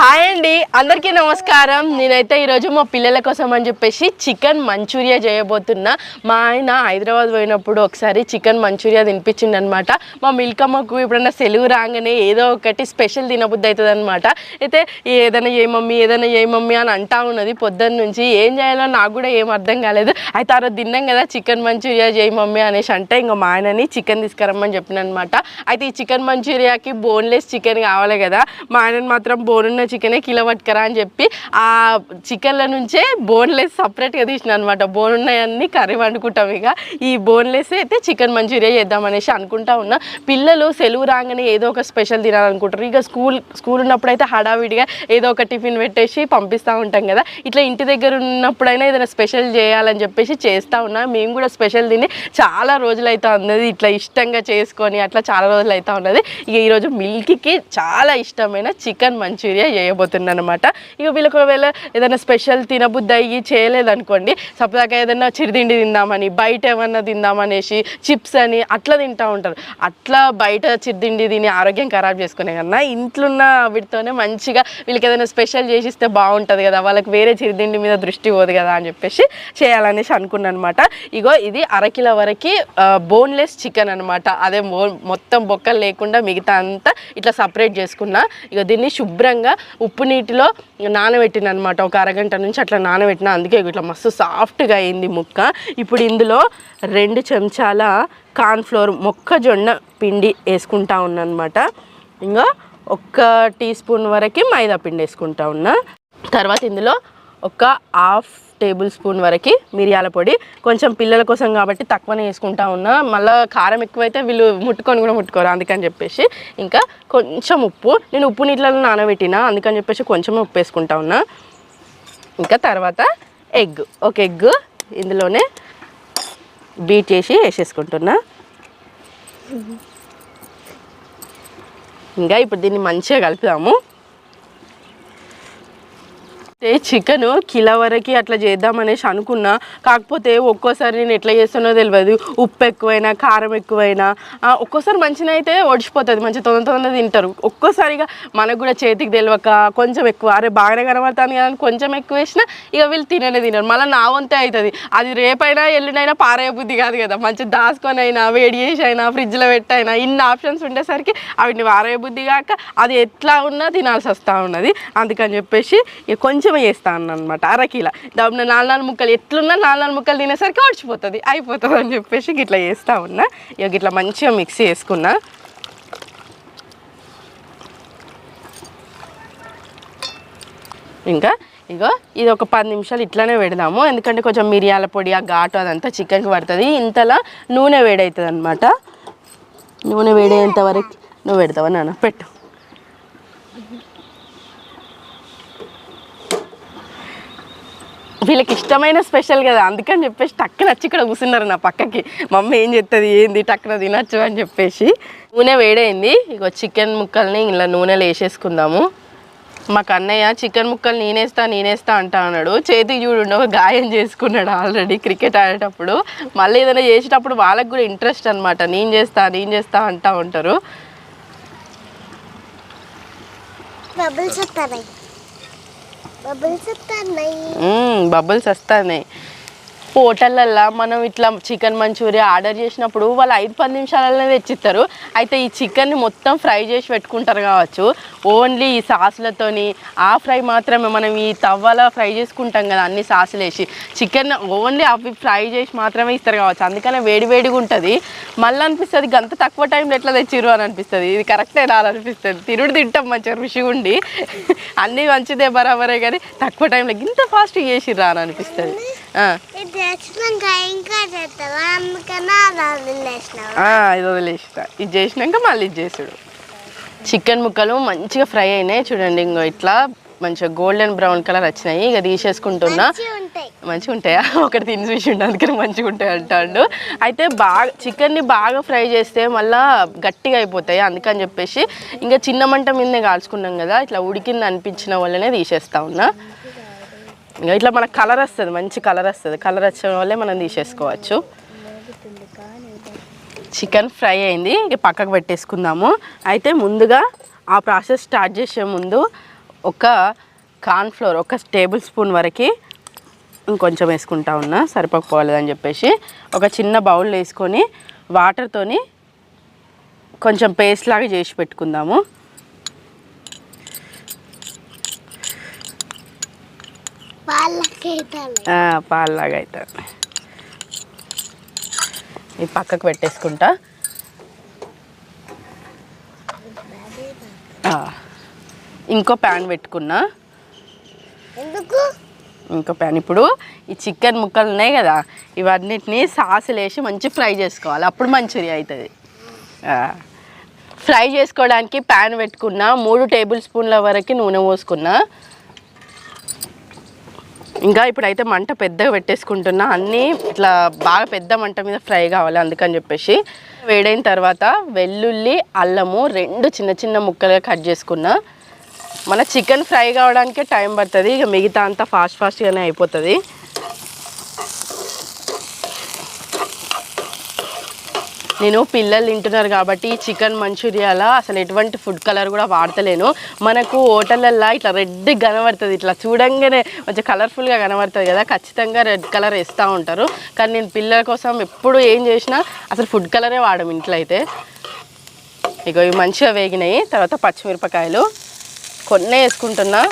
Hi అండి అందరికీ నమస్కారం. నేనైతే ఈరోజు మా పిల్లల కోసం అని చెప్పేసి చికెన్ మంచూరియా చేయబోతున్నా. మా ఆయన హైదరాబాద్ పోయినప్పుడు ఒకసారి చికెన్ మంచూరియా తినిపించింది అనమాట మా మిల్కమ్మకు ఎప్పుడన్నా సెలవు రాగానే ఏదో ఒకటి స్పెషల్ తినబుద్ధి అవుతుంది అనమాట అయితే ఏదైనా ఏ మమ్మీ ఏదైనా ఏ మమ్మీ అని అంటా ఉన్నది పొద్దున్న నుంచి. ఏం చేయాలో నాకు కూడా ఏం అర్థం కాలేదు. అయితే ఆ రోజు తిన్నాం కదా చికెన్ మంచూరియా చేయి మమ్మీ అనేసి అంటే ఇంకా మా ఆయనని చికెన్ తీసుకురమ్మని చెప్పిన అనమాట అయితే ఈ చికెన్ మంచూరియాకి బోన్లెస్ చికెన్ కావాలి కదా. మా ఆయనని మాత్రం బోన్ ఉన్న చికెనే కిలో పట్టుకరా అని చెప్పి ఆ చికెన్ల నుంచే బోన్లెస్ సపరేట్గా తీసిన అనమాట బోన్ ఉన్నాయన్నీ కర్రీ వండుకుంటాం ఇక. ఈ బోన్లెస్ అయితే చికెన్ మంచూరియా చేద్దాం అనేసి అనుకుంటా ఉన్నా. పిల్లలు సెలవు రాగానే ఏదో ఒక స్పెషల్ తినాలనుకుంటారు. ఇక స్కూల్ స్కూల్ ఉన్నప్పుడు అయితే హడావిడిగా ఏదో ఒక టిఫిన్ పెట్టేసి పంపిస్తూ ఉంటాం కదా. ఇట్లా ఇంటి దగ్గర ఉన్నప్పుడైనా ఏదైనా స్పెషల్ చేయాలని చెప్పేసి చేస్తూ ఉన్నా. మేము కూడా స్పెషల్ తిని చాలా రోజులు అయితే ఉన్నది. ఇట్లా ఇష్టంగా చేసుకొని అట్లా చాలా రోజులు అయితే ఉన్నది. ఇక ఈరోజు మిల్క్కి చాలా ఇష్టమైన చికెన్ మంచూరియా చేయబోతున్నాను అనమాట ఇక వీళ్ళకి ఒకవేళ ఏదైనా స్పెషల్ తినబుద్ధి అయ్యి చేయలేదనుకోండి సపదాకా ఏదైనా చిరుతిండి తిందామని బయట ఏమన్నా తిందామనేసి చిప్స్ అని అట్లా తింటూ ఉంటారు. అట్లా బయట చిరుతిండి తిని ఆరోగ్యం ఖరాబ్ చేసుకునే కన్నా ఇంట్లో ఉన్న వీటితోనే మంచిగా వీళ్ళకి ఏదైనా స్పెషల్ చేసిస్తే బాగుంటుంది కదా వాళ్ళకి వేరే చిరుతిండి మీద దృష్టి పోదు కదా అని చెప్పేసి చేయాలనేసి అనుకున్నాను అనమాట ఇగో ఇది అరకిలో వరకు బోన్లెస్ చికెన్ అనమాట అదే మొత్తం బొక్కలు లేకుండా మిగతా అంతా ఇట్లా సపరేట్ చేసుకున్నా ఇక దీన్ని శుభ్రంగా ఉప్పు నీటిలో నానబెట్టిన అనమాట ఒక అరగంట నుంచి అట్లా నానబెట్టిన అందుకే ఇట్లా మస్తు సాఫ్ట్గా అయింది ముక్క. ఇప్పుడు ఇందులో రెండు చెంచాల కార్న్ఫ్లోర్ మొక్కజొన్న పిండి వేసుకుంటా ఉన్నానమాట. ఇంకా ఒక్క టీ స్పూన్ వరకు మైదా పిండి వేసుకుంటా ఉన్నా. తర్వాత ఇందులో ఒక హాఫ్ టేబుల్ స్పూన్ వరకు మిరియాల పొడి. కొంచెం పిల్లల కోసం కాబట్టి తక్కువనే వేసుకుంటా ఉన్నా. మళ్ళీ కారం ఎక్కువైతే వీళ్ళు ముట్టుకొని కూడా ముట్టుకోరు అందుకని చెప్పేసి. ఇంకా కొంచెం ఉప్పు. నేను ఉప్పు నీటిలో నానబెట్టిన అందుకని చెప్పేసి కొంచెం ఉప్పు వేసుకుంటా ఉన్నా. ఇంకా తర్వాత ఎగ్. ఒక ఎగ్ ఇందులోనే బీట్ చేసి వేసేసుకుంటున్నా. ఇంకా ఇప్పుడు దీన్ని మంచిగా కలుపుదాము. అయితే చికెన్ కిలో వరకు అట్లా చేద్దామనేసి అనుకున్నా. కాకపోతే ఒక్కోసారి నేను ఎట్లా చేస్తానో తెలియదు ఉప్పు ఎక్కువైనా కారం ఎక్కువైనా ఒక్కోసారి మంచిగా అయితే ఒడిచిపోతుంది మంచి తొందర తొందర తింటారు. ఒక్కోసారిగా మనకు కూడా చేతికి తెలియక కొంచెం ఎక్కువ అరే బాగానే కనబడుతుంది కదా కొంచెం ఎక్కువ వేసినా ఇక వీళ్ళు తిననే తినరు. మళ్ళీ నా వంతే అవుతుంది అది రేపైనా ఎల్లుండైనా పారేయ బుద్ధి కాదు కదా. మంచి దాచుకొని అయినా వేడి చేసి అయినా ఫ్రిడ్జ్లో పెట్టైనా ఇన్ని ఆప్షన్స్ ఉండేసరికి వాటిని వారే బుద్ధి కాక అది ఎట్లా ఉన్నా తినాల్సి వస్తూ ఉన్నది. అందుకని చెప్పేసి ఇక కొంచెం వేస్తాను అనమాట అరకిల దాని నాలుగు నాలుగు ముక్కలు ఎట్లున్నా నాలుగు నాలుగు ముక్కలు తినేసరికి ఓడిచిపోతుంది అయిపోతుంది అని చెప్పేసి ఇట్లా వేస్తూ ఉన్నా. ఇక ఇట్లా మంచిగా మిక్సీ చేసుకున్నా. ఇంకా ఇగో ఇది ఒక పది నిమిషాలు ఇట్లానే పెడదాము ఎందుకంటే కొంచెం మిరియాల పొడి ఆ ఘాటు అదంతా చికెన్కి పడుతుంది. ఇంతలా నూనె వేడవుతుంది అనమాట నూనె వేడేంత వరకు నువ్వు పెడతావా నాన్న? పెట్టు. వీళ్ళకి ఇష్టమైన స్పెషల్ కదా అందుకని చెప్పేసి టక్కున వచ్చి ఇక్కడ కూర్చున్నారు నా పక్కకి. మమ్మీ ఏం చెప్తుంది ఏంది టక్కున తినచ్చు అని చెప్పేసి. నూనె వేడైంది ఇక చికెన్ ముక్కల్ని ఇలా నూనెలో వేసేసుకుందాము మాకు అన్నయ్య చికెన్ ముక్కలు నేనేస్తా నేనేస్తా అంటా అన్నాడు. చేతికి చూడు ఒక గాయం చేసుకున్నాడు ఆల్రెడీ క్రికెట్ ఆడేటప్పుడు. మళ్ళీ ఏదైనా చేసేటప్పుడు వాళ్ళకి కూడా ఇంట్రెస్ట్ అనమాట నేను చేస్తా నేను చేస్తా అంటా ఉంటారు. బబుల్స్ వస్తున్నాయి. హోటళ్ళల్లో మనం ఇట్లా చికెన్ మంచూరియా ఆర్డర్ చేసినప్పుడు వాళ్ళు ఐదు పది నిమిషాలలో తెచ్చిస్తారు. అయితే ఈ చికెన్ని మొత్తం ఫ్రై చేసి పెట్టుకుంటారు కావచ్చు. ఓన్లీ ఈ సాసులతోని ఆ ఫ్రై మాత్రమే. మనం ఈ తవ్వలో ఫ్రై చేసుకుంటాం కదా అన్ని సాసులు వేసి. చికెన్ ఓన్లీ అవి ఫ్రై చేసి మాత్రమే ఇస్తారు కావచ్చు. అందుకనే వేడి వేడిగా ఉంటుంది. మళ్ళీ అనిపిస్తుంది గంత తక్కువ టైంలో ఎట్లా తెచ్చిర్రు అని అనిపిస్తుంది. ఇది కరెక్టే రాలనిపిస్తుంది తిరుడు తింటాం మంచిగా రుచిగా ఉండి. అన్నీ మంచిదే బరాబరే కానీ తక్కువ టైంలో ఇంత ఫాస్ట్గా చేసిర్రా అని అనిపిస్తుంది. ఇది వదిలేసిన. ఇది చేసినాక మళ్ళీ ఇది చేసుడు. చికెన్ ముక్కలు మంచిగా ఫ్రై అయినాయి చూడండి. ఇంకో ఇట్లా మంచిగా గోల్డెన్ బ్రౌన్ కలర్ వచ్చినాయి. ఇక తీసేసుకుంటున్నా. మంచిగా ఉంటాయి. మంచిగా ఉంటాయా? ఒకటి తిని చూసిండు అందుకని మంచిగా ఉంటాయి అంటాడు. అయితే బాగా చికెన్ని బాగా ఫ్రై చేస్తే మళ్ళా గట్టిగా అయిపోతాయి. అందుకని చెప్పేసి ఇంకా చిన్న మంట మీదనే కాల్చుకున్నాం కదా. ఇట్లా ఉడికింది అనిపించిన వల్లనే తీసేస్తా ఉన్నా. ఇంకా ఇట్లా మనకు కలర్ వస్తుంది మంచి కలర్ వస్తుంది. కలర్ వచ్చిన వల్లే మనం తీసేసుకోవచ్చు. చికెన్ ఫ్రై అయింది ఇక పక్కకు పెట్టేసుకుందాము. అయితే ముందుగా ఆ ప్రాసెస్ స్టార్ట్ చేసే ముందు ఒక కార్న్ఫ్లోర్ ఒక టేబుల్ స్పూన్ వరకు ఇంకొంచెం వేసుకుంటా ఉన్నా సరిపోకపోలేదని చెప్పేసి. ఒక చిన్న బౌల్ వేసుకొని వాటర్తోని కొంచెం పేస్ట్ లాగా చేసి పెట్టుకుందాము వాళ్ళకి ఇవ్వాలి. ఆ, పాలలాగా అవుతుంది ఇది పక్కకు పెట్టేసుకుంటా. ఇంకో ప్యాన్ పెట్టుకున్నా. ఇంకో ప్యాన్. ఇప్పుడు ఈ చికెన్ ముక్కలు ఉన్నాయి కదా ఇవన్నిటిని సాసులు వేసి మంచి ఫ్రై చేసుకోవాలి. అప్పుడు మంచూరియా అవుతుంది. ఫ్రై చేసుకోవడానికి ప్యాన్ పెట్టుకున్నా మూడు టేబుల్ స్పూన్ల వరకు నూనె పోసుకున్నా. ఇంకా ఇప్పుడైతే మంట పెద్దగా పెట్టేసుకుంటున్నా. అన్నీ ఇట్లా బాగా పెద్ద మంట మీద ఫ్రై కావాలి అందుకని చెప్పేసి. వేడైన తర్వాత వెల్లుల్లి అల్లము రెండు చిన్న చిన్న ముక్కలుగా కట్ చేసుకున్నా. మన చికెన్ ఫ్రై కావడానికే టైం పడుతుంది. ఇక మిగతా అంతా ఫాస్ట్ ఫాస్ట్గానే అయిపోతుంది. నేను పిల్లలు తింటున్నారు కాబట్టి చికెన్ మంచూరియాలో అసలు ఎటువంటి ఫుడ్ కలర్ కూడా వాడతలేను. మనకు హోటళ్ళల్లో ఇట్లా రెడ్ కనబడుతుంది ఇట్లా చూడంగానే కొంచెం కలర్ఫుల్గా కనబడుతుంది కదా ఖచ్చితంగా రెడ్ కలర్ వేస్తూ ఉంటారు. కానీ నేను పిల్లల కోసం ఎప్పుడు ఏం చేసినా అసలు ఫుడ్ కలరే వాడము ఇంట్లో అయితే. ఇగో ఇవి మంచిగా వేగినాయి తర్వాత పచ్చిమిరపకాయలు కొన్నే వేసుకుంటున్నా.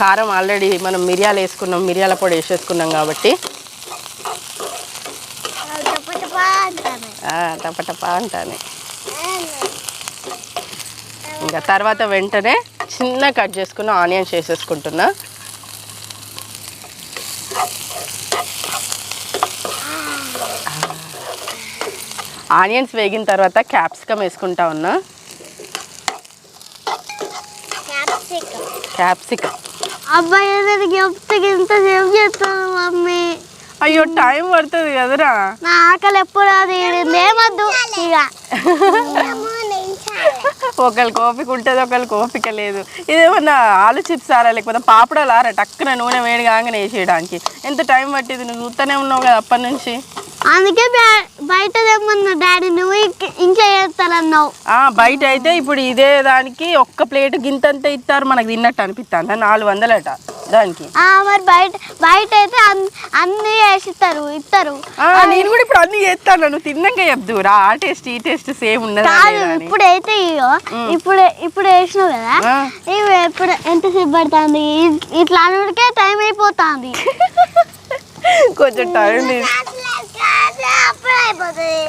కారం ఆల్రెడీ మనం మిరియాలు వేసుకున్నాం మిరియాల పొడి వేసేసుకున్నాం కాబట్టి టప టప అంటారు. ఆ, టపటపా అంటాను. ఇంకా తర్వాత వెంటనే చిన్న కట్ చేసుకున్న ఆనియన్స్ వేసేసుకుంటున్నా ఆనియన్స్ వేగిన తర్వాత క్యాప్సికమ్ వేసుకుంటా ఉన్నా. క్యాప్సికం. క్యాప్సికమ్ అబ్బాయి ఏదైనా చెప్తే ఇంత సేపు చేస్తాను మమ్మీ. అయ్యో టైం పడుతుంది కదరా. నా ఆకలి ఎప్పుడు అది ఏమద్దు ఇక. ఒకరికి ఓపిక ఉంటుంది ఒకరికి ఓపిక లేదు. ఇదేమన్నా ఆలు చిప్స్ ఆరా లేకపోతే పాపడాలు ఆరా? టక్కున నూనె వేడి కాగానే వేసేయడానికి. ఎంత టైం పట్టింది? నువ్వు చూస్తూనే ఉన్నావు కదా అప్పటి నుంచి. అందుకే బ్యా- బయట తెమ్మన్నా డాడీ నువ్వు ఇంక- ఇంట్లో చేస్తానన్నావు. బయట అయితే ఇప్పుడు ఇదే దానికి ఒక్క ప్లేట్ గింతంత ఇస్తారు మనకు తిన్నట్టు అనిపిస్తుంది నాలుగు వందలట. దానికి? ఆ, మరి బయట బయట అయితే అన్- అన్ని వేసిస్తారు ఇస్తారు ఆ, నేను కూడా ఇప్పుడు అన్ని చేస్తాను నువ్వు తిన్నాక చెప్దురా ఆ టేస్ట్ ఈ టేస్ట్ సేమ్ ఉన్నదా కాదు లేదా అని. ఇప్పుడు అయితే ఇగో ఇప్పుడు ఇప్పుడు వేసినావు కదా ఆ. ఇవి ఎప్పుడు ఎంతసేపు పడుతుంది? ఇ- ఇట్లా అనుడికే టైం అయిపోతుంది. కొంచెం టైం తీసు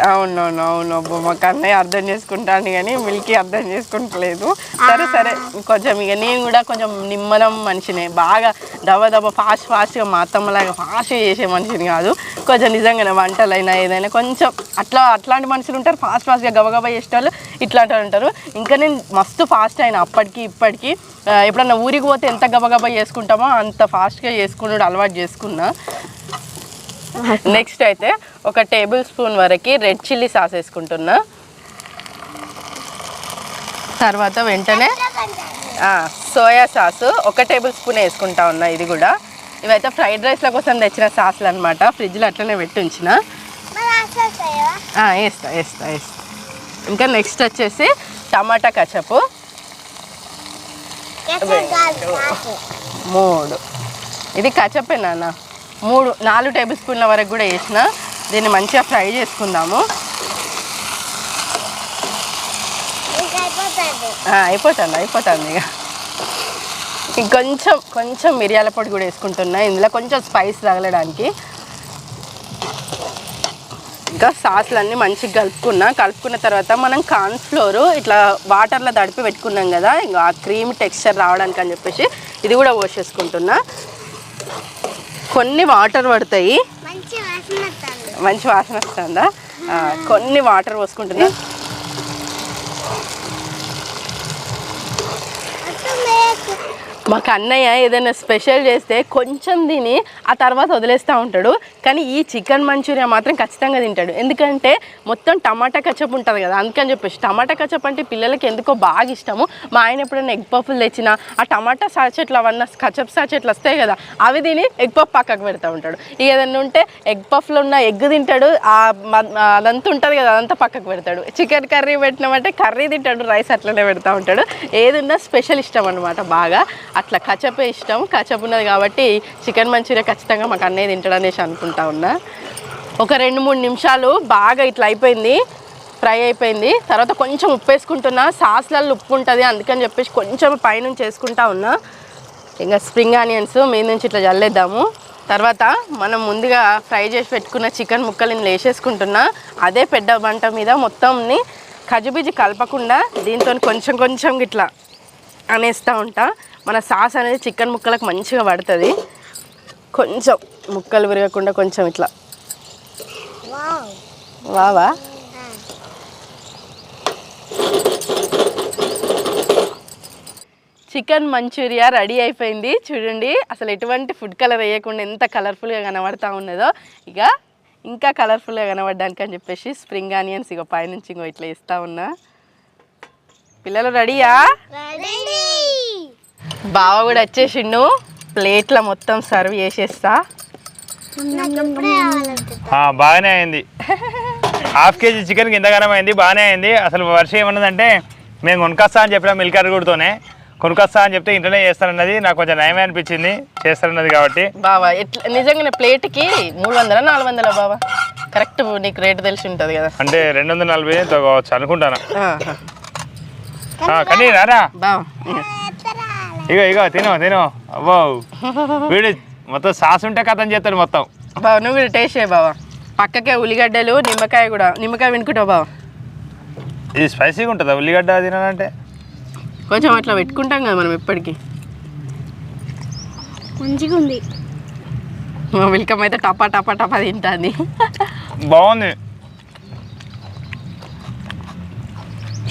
అవునవును అవును. అబ్బో మా అన్నయ్య అర్థం చేసుకుంటాను కానీ మిల్కీ అర్థం చేసుకుంటలేదు. సరే సరే. కొంచెం ఇక నేను కూడా కొంచెం నిమ్మలం మనిషినే. బాగా దబ దబ ఫాస్ట్ ఫాస్ట్గా మా అత్తమ్మలాగా ఫాస్ట్గా చేసే మనిషిని కాదు. కొంచెం నిజంగానే వంటలైనా ఏదైనా కొంచెం అట్లా అట్లాంటి మనుషులు ఉంటారు. ఫాస్ట్ ఫాస్ట్గా గబగబా చేసే వాళ్ళు ఇట్లాంటి ఉంటారు. ఇంకా నేను మస్తు ఫాస్ట్ అయినా అప్పటికి ఇప్పటికీ. ఎప్పుడన్నా ఊరికి పోతే ఎంత గబగబా చేసుకుంటామో అంత ఫాస్ట్గా చేసుకున్నాడు అలవాటు చేసుకున్నా. నెక్స్ట్ అయితే ఒక టేబుల్ స్పూన్ వరకు రెడ్ చిల్లీ సాస్ వేసుకుంటున్నా. తర్వాత వెంటనే సోయా సాస్ ఒక టేబుల్ స్పూన్ వేసుకుంటా ఉన్నా ఇది కూడా. ఇవైతే ఫ్రైడ్ రైస్ల కోసం తెచ్చిన సాస్లు అనమాట ఫ్రిడ్జ్లో అట్లనే పెట్టి ఉంచిన. వేస్తా వేస్తా వేస్తా. ఇంకా నెక్స్ట్ వచ్చేసి టమాటా కచపు మూడు. ఇది కచపే నాన్న? మూడు నాలుగు టేబుల్ స్పూన్ల వరకు కూడా వేసిన. దీన్ని మంచిగా ఫ్రై చేసుకుందాము. అయిపోతుంది అయిపోతుంది ఇక. ఇంకొంచెం కొంచెం మిరియాల పొడి కూడా వేసుకుంటున్నా. ఇందులో కొంచెం స్పైస్ తగలడానికి. ఇంకా సాస్లన్నీ మంచిగా కలుపుకున్నా. కలుపుకున్న తర్వాత మనం కార్న్ఫ్లోర్ ఇట్లా వాటర్లో తడిపి పెట్టుకున్నాం కదా ఇంకా ఆ క్రీమ్ టెక్స్చర్ రావడానికి అని చెప్పేసి ఇది కూడా పోసేసుకుంటున్నా. కొన్ని వాటర్ పడతాయి. మంచి వాసన వస్తుంది. కొన్ని వాటర్ పోసుకుంటున్నా. మాకు అన్నయ్య ఏదైనా స్పెషల్ చేస్తే కొంచెం తిని ఆ తర్వాత వదిలేస్తూ ఉంటాడు. కానీ ఈ చికెన్ మంచూరియా మాత్రం ఖచ్చితంగా తింటాడు. ఎందుకంటే మొత్తం టమాటా కచప్ ఉంటుంది కదా అందుకని చెప్పేసి. టమాటా కచ్చప్ అంటే పిల్లలకి ఎందుకో బాగా ఇష్టము. మా ఆయన ఎప్పుడైనా ఎగ్ పఫ్లు తెచ్చినా ఆ టమాటా సాచెట్లు అవన్నీ కచప్ సాచెట్లు వస్తాయి కదా అవి తిని ఎగ్ పఫ్ పక్కకు పెడతా ఉంటాడు. ఇక ఏదైనా ఉంటే ఎగ్ పఫ్లో ఉన్న ఎగ్ తింటాడు అదంతా ఉంటుంది కదా అదంతా పక్కకు పెడతాడు. చికెన్ కర్రీ పెట్టినామంటే కర్రీ తింటాడు రైస్ అట్లనే పెడతా ఉంటాడు. ఏది స్పెషల్ ఇష్టం అనమాట బాగా. అట్లా కచపే ఇష్టం. కచప్ ఉన్నది కాబట్టి చికెన్ మంచూరియా ఖచ్చితంగా మాకు అన్నయ్య తింటడనేసి అనుకుంటా ఉన్నా. ఒక రెండు మూడు నిమిషాలు బాగా ఇట్లా అయిపోయింది. ఫ్రై అయిపోయింది. తర్వాత కొంచెం ఉప్పు వేసుకుంటున్నా. సాస్లలో ఉప్పు ఉంటుంది. అందుకని చెప్పేసి కొంచెం పైనుంచి వేసుకుంటా ఉన్నా. ఇంకా స్ప్రింగ్ ఆనియన్స్ మీద నుంచి ఇట్లా చల్లేద్దాము తర్వాత మనం ముందుగా ఫ్రై చేసి పెట్టుకున్న చికెన్ ముక్కలు నేను వేసేసుకుంటున్నా అదే పెద్ద మంట మీద మొత్తంని కజుబిజి కలపకుండా దీంతో కొంచెం కొంచెం ఇట్లా అనేస్తూ ఉంటా. మన సాస్ అనేది చికెన్ ముక్కలకు మంచిగా పడుతుంది. కొంచెం ముక్కలు విరగకుండా కొంచెం ఇట్లా. వావ్? వావా చికెన్ మంచూరియా రెడీ అయిపోయింది. చూడండి అసలు ఎటువంటి ఫుడ్ కలర్ వేయకుండా ఎంత కలర్ఫుల్గా కనబడతా ఉన్నదో. ఇక ఇంకా కలర్ఫుల్గా కనబడడానికి అని చెప్పేసి స్ప్రింగ్ ఆనియన్స్ ఇక పైనుంచి ఇంకో ఇట్లా ఇస్తా ఉన్నా. పిల్లలు రెడీయా? రెడీ. బావ కూడా వచ్చేసిండు. ప్లేట్లో మొత్తం సర్వ్ చేసేస్తా. బాగానే అయింది. హాఫ్ కేజీ చికెన్కి ఇంతగానం అయింది బాగానే అయింది. అసలు వర్షం ఏమన్నదంటే మేము కొనుకొస్తా అని చెప్పిన మిల్క్ అరుగుడుతోనే కొనుకొస్తా అని చెప్తే ఇంట్లోనే చేస్తానన్నది నాకు కొంచెం నయమే అనిపించింది చేస్తానన్నది కాబట్టి. బావా ఎట్లా నిజంగానే ప్లేట్కి మూడు వందల నాలుగు వందల బావా? కరెక్ట్ నీకు రేటు తెలిసి ఉంటుంది కదా. అంటే రెండు వందల నలభై కావచ్చు అనుకుంటాను. కానీ రారా? బావా. ఇగో ఇగో తిను తిను. అవ్వో వీడు మొత్తం సాస్ ఉంటే కథం చేస్తాడు మొత్తం. బావ నువ్వు కూడా టేస్ట్ చేయ బావా. పక్కకే ఉల్లిగడ్డలు నిమ్మకాయ కూడా నిమ్మకాయ వినుకుంటావు బావ. ఇది స్పైసీగా ఉంటుందా? ఉల్లిగడ్డ తినాలంటే? కొంచెం అట్లా పెట్టుకుంటాం కదా మనం ఎప్పటికీ. మంచిగా ఉంది. మా విల్కమ్ అయితే టపా టపా టపా తింటుంది. బాగుంది.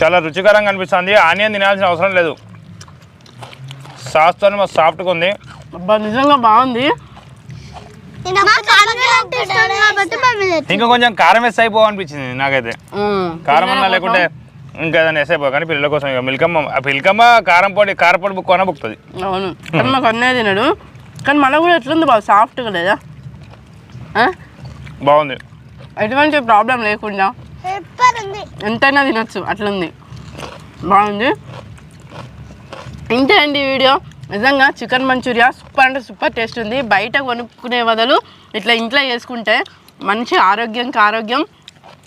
చాలా రుచికరంగా అనిపిస్తుంది. ఆనియన్ తినాల్సిన అవసరం లేదు. సాస్తో మస్తు సాఫ్ట్గా ఉంది. అబ్బా నిజంగా బాగుంది. ఇంకా కొంచెం కారం వేస్తే అయిపో అనిపించింది నాకైతే. కారం అన్నా లేకుంటే ఇంకా ఏదైనా వేస్తే అయిపో కానీ పిల్లల కోసం ఇక మిల్కమ్మ ఆ పిల్కమ్మ కారం పొడి కారపొడి బుక్ కొన బుక్తుంది అవును కానీ మాకు అన్నయ్య తినడు. కానీ మనకు కూడా ఎట్లుంది బాగా సాఫ్ట్గా లేదా? బాగుంది. ఎటువంటి ప్రాబ్లం లేకుండా ఎంతైనా తినొచ్చు అట్లుంది. బాగుంది. ఇంతే అండి వీడియో. నిజంగా చికెన్ మంచూరియా సూపర్ అంటే సూపర్ టేస్ట్ ఉంది. బయట కొనుక్కునే బదులు ఇట్లా ఇంట్లో చేసుకుంటే మంచి ఆరోగ్యంకి ఆరోగ్యం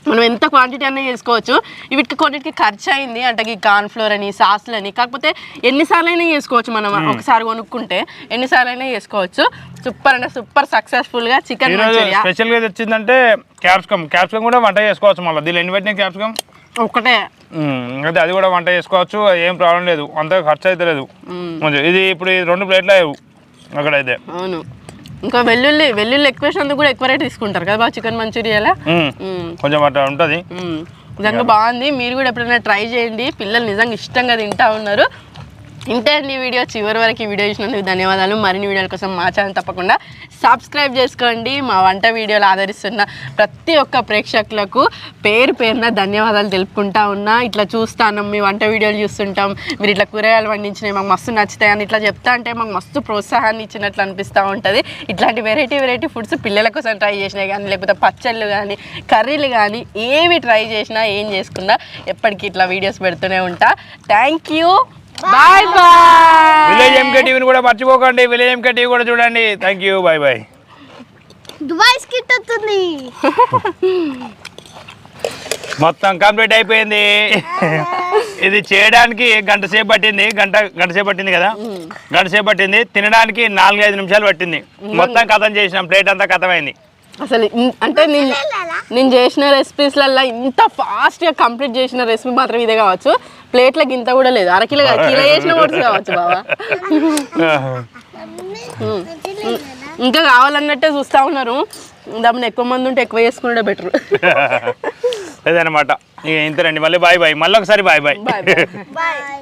మనం ఎంత క్వాంటిటీ అన్నా చేసుకోవచ్చు. వీటికి కొన్నిటికి ఖర్చు అయింది. అంటే ఈ కార్న్ఫ్లోర్ అని సాస్లు అని. కాకపోతే ఎన్నిసార్లు అయినా చేసుకోవచ్చు మనం. ఒకసారి కొనుక్కుంటే ఎన్నిసార్లు అయినా చేసుకోవచ్చు. సూపర్ అంటే సూపర్ సక్సెస్ఫుల్గా చికెన్ ఈరోజు మంచూరియా. స్పెషల్గా తెచ్చిందంటే క్యాప్సికమ్ క్యాప్సికమ్ కూడా వంట చేసుకోవచ్చు మళ్ళీ. దీనిలో ఎన్ని పెట్టిన క్యాప్సికమ్ ఒకటే అయితే అది కూడా వంట చేసుకోవచ్చు ఏం ప్రాబ్లం లేదు. అంత ఖర్చు అయితే లేదు. ఇది ఇప్పుడు రెండు ప్లేట్లు అక్కడైతే. అవును. ఇంకా వెల్లుల్లి వెల్లుల్లి ఎక్కువ వేసినందుకు కూడా ఎక్కువ రేట్ తీసుకుంటారు కదా బాగా చికెన్ మంచూరియాలో. కొంచెం అట్లా ఉంటుంది. నిజంగా బాగుంది. మీరు కూడా ఎప్పుడైనా ట్రై చేయండి. పిల్లలు నిజంగా ఇష్టంగా తింటా ఉన్నారు. ఇంతే అండి వీడియో? చివరి వరకు ఈ వీడియో చూసినందుకు ధన్యవాదాలు. మరిన్ని వీడియోల కోసం మా ఛానల్ తప్పకుండా సబ్స్క్రైబ్ చేసుకోండి. మా వంట వీడియోలు ఆదరిస్తున్న ప్రతి ఒక్క ప్రేక్షకులకు పేరు పేరున ధన్యవాదాలు తెలుపుకుంటా ఉన్నా. ఇట్లా చూస్తాను మీ వంట వీడియోలు చూస్తుంటాం. మీరు ఇట్లా కూరగాయలు పండించినవి మాకు మస్తు నచ్చుతాయి ఇట్లా చెప్తా అంటే మాకు మస్తు ప్రోత్సాహాన్ని ఇచ్చినట్లు అనిపిస్తూ ఉంటుంది. ఇట్లాంటి వెరైటీ వెరైటీ ఫుడ్స్ పిల్లల కోసం ట్రై చేసినా కానీ లేకపోతే పచ్చళ్ళు కానీ కర్రీలు కానీ ఏవి ట్రై చేసినా ఏం చేసుకున్నా ఎప్పటికీ ఇట్లా వీడియోస్ పెడుతూనే ఉంటా. Thank you. Bye bye village MK టీవీని కూడా మర్చిపోకండి. విలేజ్ ఎంకే టీవీ కూడా చూడండి. Thank you bye bye Dubai skit వస్తుంది. మొత్తం కంప్లీట్ అయిపోయింది. ఇది చేయడానికి గంట సేపు పట్టింది. గంట గంట సేపు పట్టింది కదా? గంట సేపు పట్టింది. తినడానికి నాలుగైదు నిమిషాలు పట్టింది. మొత్తం కథం చేసినాం. ప్లేట్ అంతా కథమైంది. అసలు అంటే నేను నేను చేసిన రెసిపీస్లల్లో ఇంత ఫాస్ట్గా కంప్లీట్ చేసిన రెసిపీ మాత్రం ఇదే కావచ్చు. ప్లేట్లకి ఇంత కూడా లేదు. అరకిలో కిలో చేసిన కూడా కావచ్చు బావా. ఇంకా కావాలన్నట్టే చూస్తా ఉన్నారు. దాన్ని ఎక్కువ మంది ఉంటే ఎక్కువ చేసుకుంటే బెటర్ అదనమాట ఇక ఇంతరండి మళ్ళీ బాయ్ బాయ్. మళ్ళీ ఒకసారి బాయ్ బాయ్. బాయ్.